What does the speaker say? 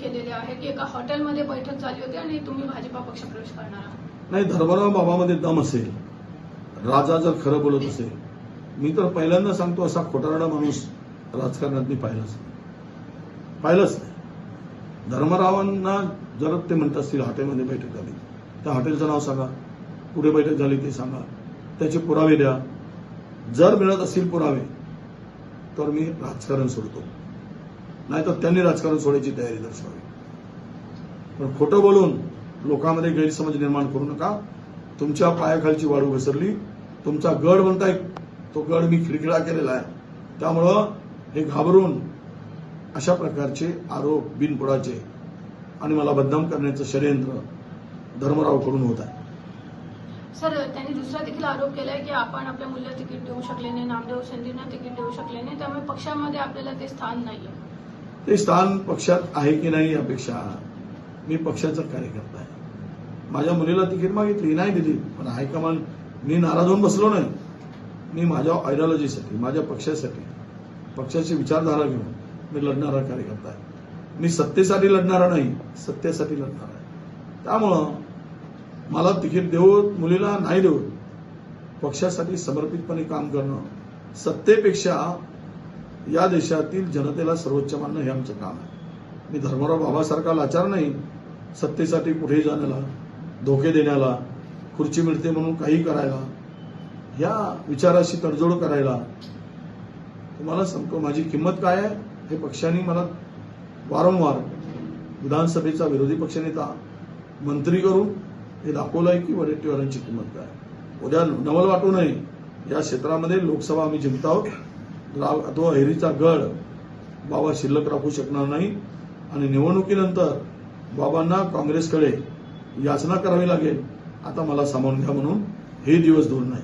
केलेले आहे की एका हॉटेलमध्ये बैठक झाली होती आणि तुम्ही भाजपा पक्ष प्रवेश करणार आहात? नाही धर्मराव बाबामध्ये दम असेल. राजा जर खरं बोलत असेल. मी तर पहिल्यांदा सांगतो असा खोटारडा माणूस राजकारणात मी पाहिलाच नाही. पाहिलंच नाही. धर्मरावांना जर ते म्हणत असतील हॉटेलमध्ये बैठक झाली. त्या हॉटेलचं नाव सांगा. कुठे बैठक झाली ते सांगा. त्याचे पुरावे द्या. जर मिळत असतील पुरावे तर मी राजकारण सोडतो. नाहीतर त्यांनी राजकारण सोडायची तयारी दर्शवावी. पण खोटं बोलून लोकांमध्ये गैरसमज निर्माण करू नका. तुमच्या पायाखालची वाढू घसरली. तुमचा गड म्हणताय तो गड मी खिडखिडा केलेला आहे. त्यामुळं हे घाबरून अशा प्रकारचे आरोप बिनपुडाचे आणि मला बदनाम करण्याचं षडयंत्र धर्मरावकडून होत आहे. सर त्यांनी दुसरा देखील आरोप केलाय की आपण आपल्या मुलीला तिकीट देऊ शकले नाही नामदेव सेंदींना तिकीट देऊ शकले नाही त्यामुळे पक्षामध्ये आपल्याला ते स्थान नाही ते स्थान पक्षात आहे की नाही यापेक्षा मी पक्षाचा कार्यकर्ता आहे. माझ्या मुलीला तिकीट मागितली नाही दिली पण हायकमांड मी नाराज होऊन बसलो नाही. मी माझ्या आयडियॉलॉजीसाठी माझ्या पक्षासाठी पक्षाची विचारधारा घेऊन मी लढणारा कार्यकर्ता आहे. मी सत्तेसाठी लढणारा नाही सत्तेसाठी लढणार आहे. त्यामुळं मला तिकीट देऊत मुलीला नाही देऊत पक्षासाठी समर्पितपणे काम करणं सत्तेपेक्षा या देशातील जनतेला सर्वोच्च मानणं हे आमचं काम आहे मी धर्मराव बाबासारखा लाचार नाही सत्तेसाठी पुढे जाण्याला धोके देण्याला खुर्ची मिळते म्हणून काही करायला या विचाराशी तडजोड करायला तुम्हाला सांगतो माझी किंमत काय आहे हे पक्षाने मला वारंवार विधानसभेचा विरोधी पक्षनेता मंत्री करून हे दाखवलं आहे की वडेट्टीवारांची किंमत काय आहे. उद्या नवल वाटू नये या क्षेत्रामध्ये लोकसभा आम्ही जिंकत आहोत लाल तो अहेरीचा गड बाबा शिल्लक राखू शकणार नाही. आणि निवडणुकीनंतर बाबांना काँग्रेसकडे याचना करावी लागेल. आता मला सामावून घ्या म्हणून हे दिवस दूर नाही.